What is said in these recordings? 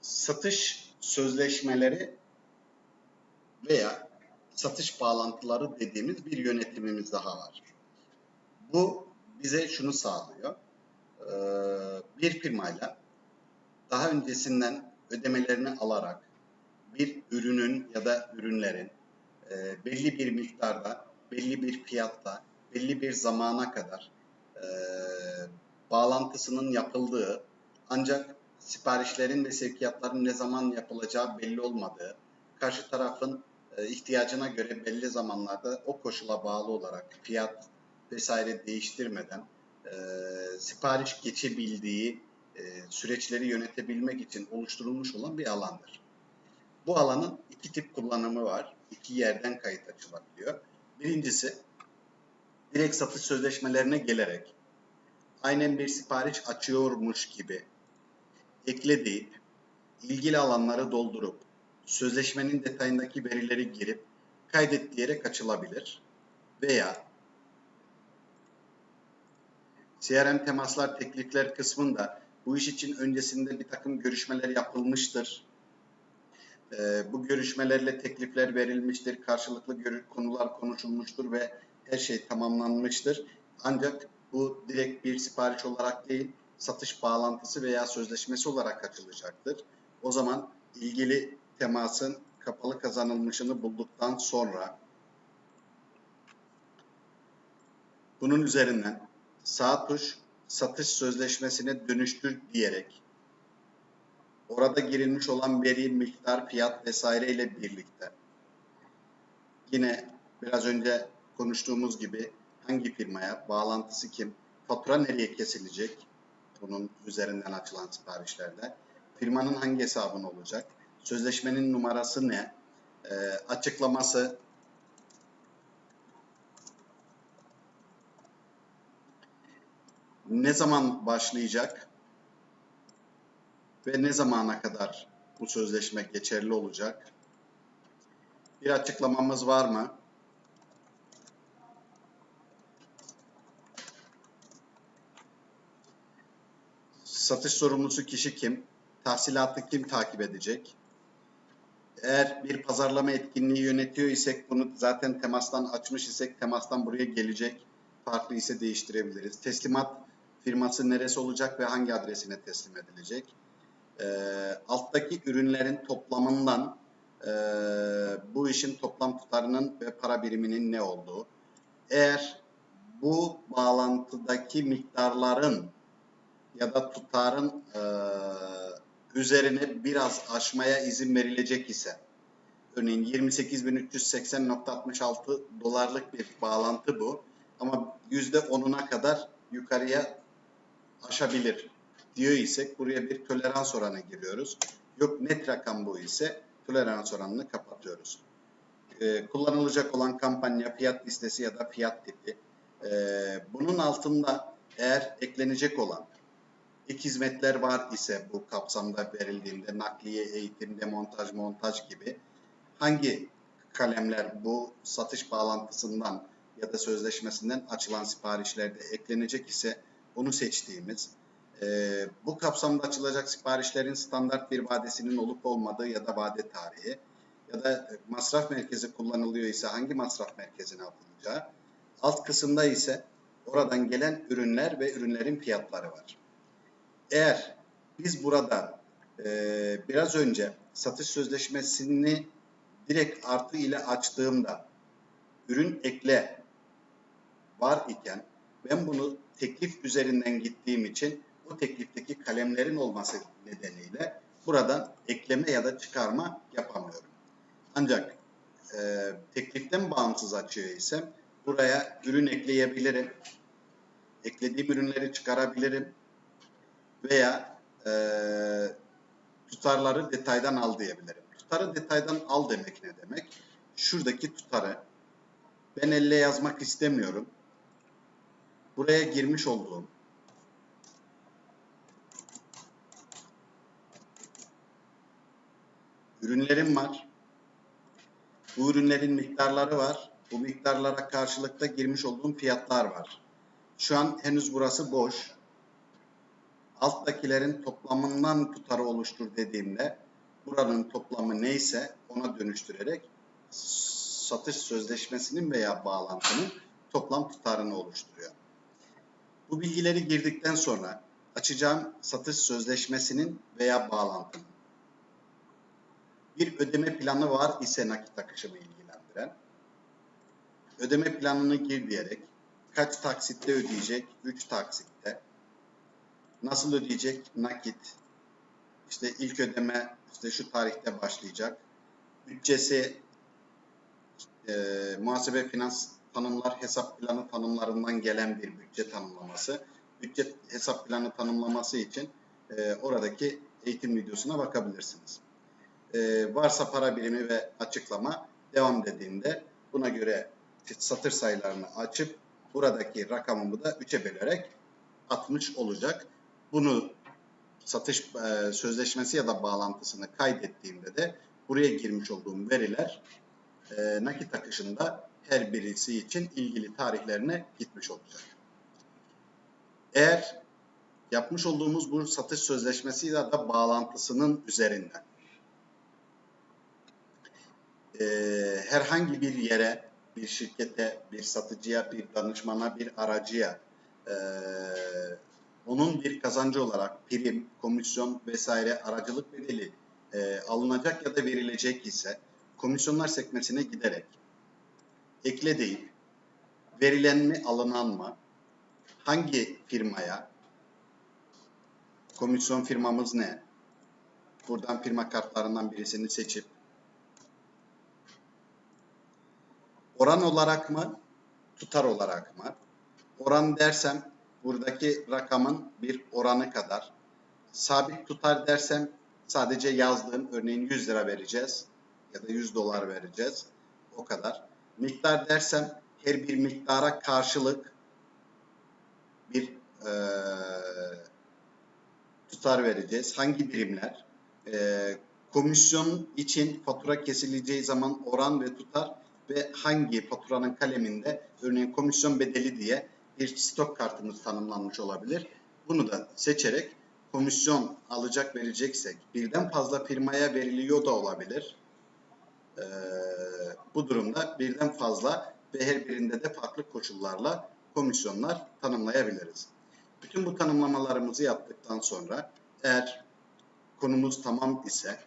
satış sözleşmeleri veya satış bağlantıları dediğimiz bir yönetimimiz daha var. Bu bize şunu sağlıyor. Ee, Bir firmayla daha öncesinden ödemelerini alarak bir ürünün ya da ürünlerin e, belli bir miktarda, belli bir fiyatta, belli bir zamana kadar e, bağlantısının yapıldığı ancak siparişlerin ve sevkiyatların ne zaman yapılacağı belli olmadığı, karşı tarafın e, ihtiyacına göre belli zamanlarda o koşula bağlı olarak fiyat vesaire değiştirmeden e, sipariş geçebildiği e, süreçleri yönetebilmek için oluşturulmuş olan bir alandır. Bu alanın iki tip kullanımı var. İki yerden kayıt açılabiliyor. Birincisi direkt satış sözleşmelerine gelerek aynen bir sipariş açıyormuş gibi ekle deyip ilgili alanları doldurup sözleşmenin detayındaki verileri girip kaydet diyerek açılabilir. Veya CRM temaslar teklifler kısmında bu iş için öncesinde bir takım görüşmeler yapılmıştır. Ee, bu görüşmelerle teklifler verilmiştir, karşılıklı konular konuşulmuştur ve her şey tamamlanmıştır. Ancak bu direkt bir sipariş olarak değil, satış bağlantısı veya sözleşmesi olarak açılacaktır. O zaman ilgili temasın kapalı kazanılmışını bulduktan sonra bunun üzerinden sağ tuş satış sözleşmesine dönüştür diyerek orada girilmiş olan veri, miktar, fiyat vesaire ile birlikte yine biraz önce konuştuğumuz gibi hangi firmaya, bağlantısı kim, fatura nereye kesilecek bunun üzerinden açılan siparişlerde, firmanın hangi hesabın olacak, sözleşmenin numarası ne, Ee, açıklaması, ne zaman başlayacak ve ne zamana kadar bu sözleşme geçerli olacak? Bir açıklamamız var mı? Satış sorumlusu kişi kim? Tahsilatı kim takip edecek? Eğer bir pazarlama etkinliği yönetiyor isek bunu zaten temastan açmış isek temastan buraya gelecek. Farklı ise değiştirebiliriz. Teslimat firması neresi olacak ve hangi adresine teslim edilecek? Ee, alttaki ürünlerin toplamından e, bu işin toplam tutarının ve para biriminin ne olduğu. Eğer bu bağlantıdaki miktarların ya da tutarın e, üzerine biraz aşmaya izin verilecek ise örneğin 28.380.66 dolarlık bir bağlantı bu ama %10'una kadar yukarıya aşabilir diyor isek buraya bir tolerans oranı giriyoruz. Yok net rakam bu ise tolerans oranını kapatıyoruz. Ee, kullanılacak olan kampanya, fiyat listesi ya da fiyat tipi. Ee, bunun altında eğer eklenecek olan ek hizmetler var ise bu kapsamda verildiğinde nakliye, eğitim, demontaj, montaj gibi hangi kalemler bu satış bağlantısından ya da sözleşmesinden açılan siparişlerde eklenecek ise onu seçtiğimiz e, bu kapsamda açılacak siparişlerin standart bir vadesinin olup olmadığı ya da vade tarihi ya da masraf merkezi kullanılıyor ise hangi masraf merkezine atılacağı alt kısımda ise oradan gelen ürünler ve ürünlerin fiyatları var. Eğer biz burada e, biraz önce satış sözleşmesini direkt artı ile açtığımda ürün ekle var iken ben bunu teklif üzerinden gittiğim için bu teklifteki kalemlerin olması nedeniyle buradan ekleme ya da çıkarma yapamıyorum. Ancak e, tekliften bağımsız açıyor isem buraya ürün ekleyebilirim. Eklediğim ürünleri çıkarabilirim. Veya e, tutarları detaydan al diyebilirim. Tutarı detaydan al demek ne demek? Şuradaki tutarı ben elle yazmak istemiyorum. Buraya girmiş olduğum ürünlerim var. Bu ürünlerin miktarları var. Bu miktarlara karşılıkta girmiş olduğum fiyatlar var. Şu an henüz burası boş. Alttakilerin toplamından tutarı oluştur dediğimde buranın toplamı neyse ona dönüştürerek satış sözleşmesinin veya bağlantının toplam tutarını oluşturuyor. Bu bilgileri girdikten sonra açacağım satış sözleşmesinin veya bağlantının bir ödeme planı var ise nakit akışımı ilgilendiren ödeme planını gir diyerek kaç taksitte ödeyecek? 3 taksitte. Nasıl ödeyecek? Nakit. İşte ilk ödeme işte şu tarihte başlayacak. Bütçesi e, muhasebe finans tanımlar hesap planı tanımlarından gelen bir bütçe tanımlaması. Bütçe hesap planı tanımlaması için e, oradaki eğitim videosuna bakabilirsiniz. E, varsa para birimi ve açıklama devam dediğinde buna göre satır sayılarını açıp buradaki rakamımı da 3'e bölerek atmış olacak. Bunu satış e, sözleşmesi ya da bağlantısını kaydettiğimde de buraya girmiş olduğum veriler e, nakit akışında her birisi için ilgili tarihlerine gitmiş olacak. Eğer yapmış olduğumuz bu satış sözleşmesi ya da bağlantısının üzerinden e, herhangi bir yere, bir şirkete, bir satıcıya, bir danışmana, bir aracıya e, onun bir kazancı olarak prim, komisyon vesaire aracılık bedeli e, alınacak ya da verilecek ise komisyonlar sekmesine giderek ekle deyip verilen mi alınan mı hangi firmaya komisyon firmamız ne buradan firma kartlarından birisini seçip oran olarak mı tutar olarak mı oran dersem buradaki rakamın bir oranı kadar sabit tutar dersem sadece yazdığım örneğin 100 lira vereceğiz ya da 100 dolar vereceğiz o kadar miktar dersem her bir miktara karşılık bir e, tutar vereceğiz. Hangi birimler? E, komisyon için fatura kesileceği zaman oran ve tutar ve hangi faturanın kaleminde örneğin komisyon bedeli diye bir stok kartımız tanımlanmış olabilir. Bunu da seçerek komisyon alacak vereceksek birden fazla firmaya veriliyor da olabilir. Ee, bu durumda birden fazla ve her birinde de farklı koşullarla komisyonlar tanımlayabiliriz. Bütün bu tanımlamalarımızı yaptıktan sonra eğer konumuz tamam ise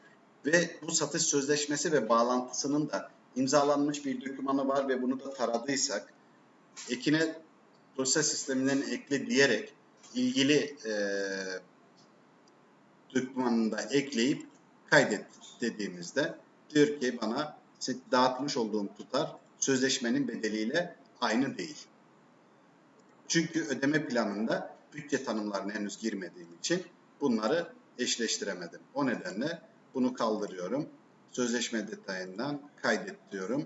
ve bu satış sözleşmesi ve bağlantısının da imzalanmış bir dokümanı var ve bunu da taradıysak ekine dosya sisteminden ekle diyerek ilgili e, dokümanını da ekleyip kaydet dediğimizde diyor ki bana dağıtmış olduğum tutar sözleşmenin bedeliyle aynı değil. Çünkü ödeme planında bütçe tanımlarına henüz girmediğim için bunları eşleştiremedim. O nedenle bunu kaldırıyorum. Sözleşme detayından kaydet diyorum.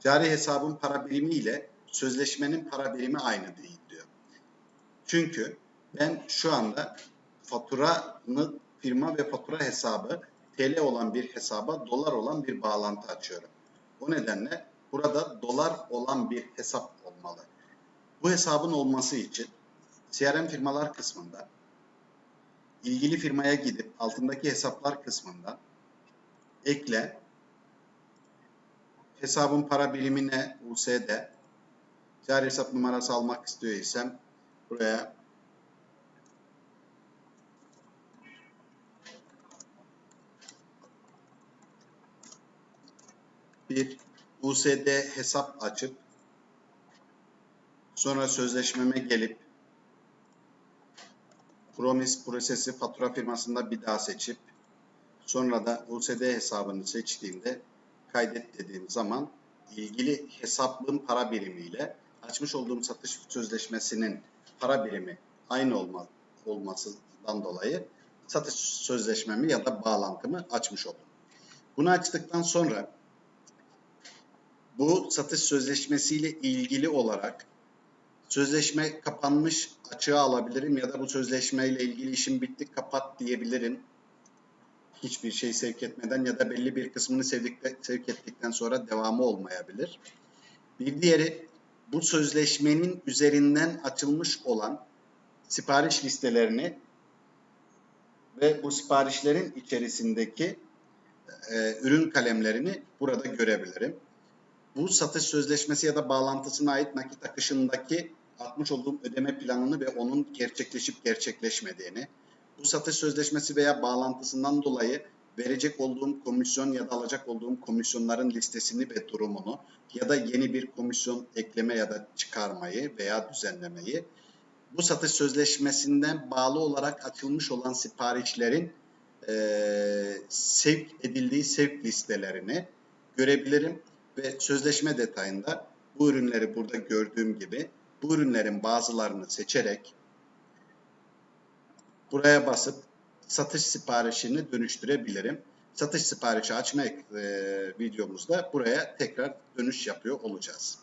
Cari hesabın para birimi ile sözleşmenin para birimi aynı değil diyor. Çünkü ben şu anda faturanı firma ve fatura hesabı TL olan bir hesaba dolar olan bir bağlantı açıyorum. O nedenle burada dolar olan bir hesap olmalı. Bu hesabın olması için CRM firmalar kısmında ilgili firmaya gidip altındaki hesaplar kısmında ekle hesabın para birimine USD cari hesap numarası almak istiyor isem buraya bir USD hesap açıp sonra sözleşmeme gelip Promis prosesi fatura firmasında bir daha seçip sonra da USD hesabını seçtiğimde kaydet dediğim zaman ilgili hesaplığın para birimiyle açmış olduğum satış sözleşmesinin para birimi aynı olma, olmasından dolayı satış sözleşmemi ya da bağlantımı açmış oldum. Bunu açtıktan sonra bu satış sözleşmesiyle ilgili olarak sözleşme kapanmış açığa alabilirim ya da bu sözleşmeyle ilgili işim bitti kapat diyebilirim. Hiçbir şey sevk etmeden ya da belli bir kısmını sevdikte, sevk ettikten sonra devamı olmayabilir. Bir diğeri bu sözleşmenin üzerinden açılmış olan sipariş listelerini ve bu siparişlerin içerisindeki e, ürün kalemlerini burada görebilirim. Bu satış sözleşmesi ya da bağlantısına ait nakit akışındaki atmış olduğum ödeme planını ve onun gerçekleşip gerçekleşmediğini, bu satış sözleşmesi veya bağlantısından dolayı verecek olduğum komisyon ya da alacak olduğum komisyonların listesini ve durumunu ya da yeni bir komisyon ekleme ya da çıkarmayı veya düzenlemeyi, bu satış sözleşmesinden bağlı olarak açılmış olan siparişlerin eee sevk edildiği sevk listelerini görebilirim ve sözleşme detayında bu ürünleri burada gördüğüm gibi bu ürünlerin bazılarını seçerek buraya basıp satış siparişini dönüştürebilirim. Satış siparişi açma e, videomuzda buraya tekrar dönüş yapıyor olacağız.